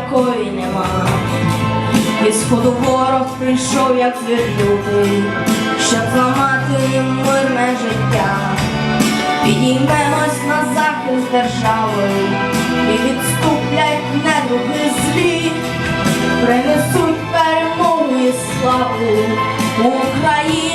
якої нема. І сходу ворог прийшов, як вірлюбий, щоб зламати мирне життя. Підіймемось на захист держави і відступлять недруги злі, принесуть перемогу і славу України,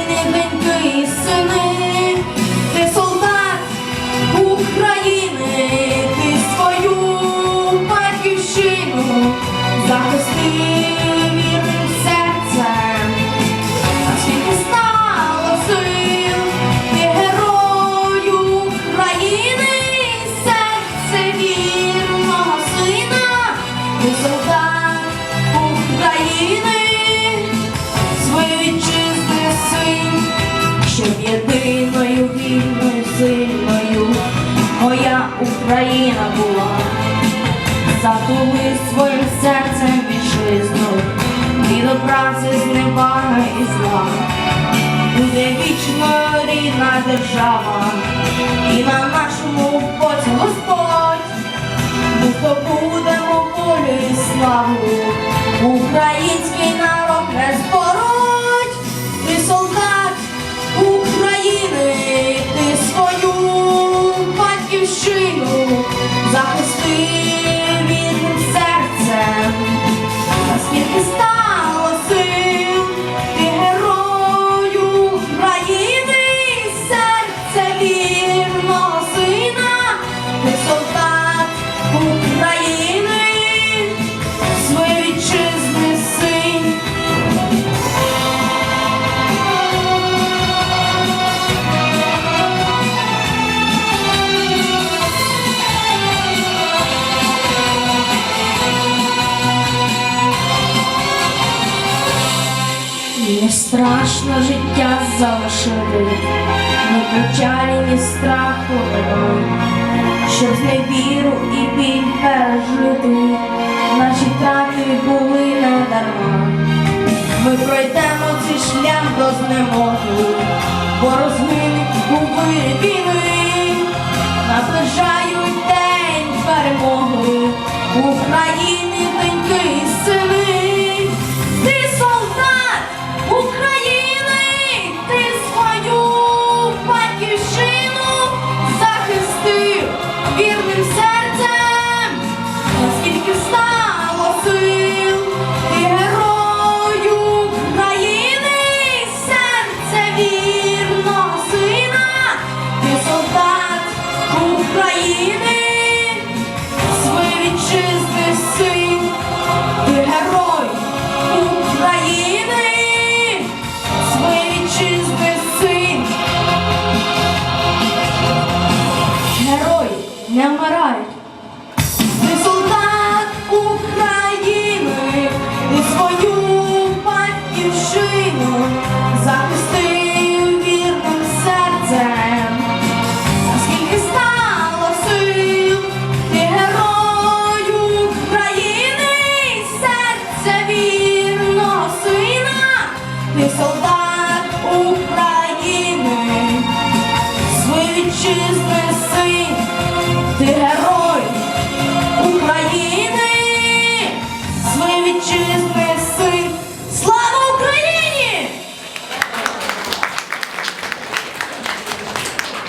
єдиною вільною сильною моя Україна була. Затули своїм серцем вітчизну, до праці зневага і зла. Буде вічно рідна держава, і на нашому боці Господь, ми здобудемо волю і славу, український народ не збороть, ти солдат України, ти свою батьківщину захистив Не страшно життя залишити, ні печалі, ні страху щоб з невіру і біль пережити, наші трати були не дарма. Ми пройдемо цей шлях до знемоги, бо розминуть губи війни, наближають день перемоги. України, України, своєї вітчизни син, ти герой України, своєї вітчизни син. Герої не вмирають. Ти солдат України, з вітчизни син.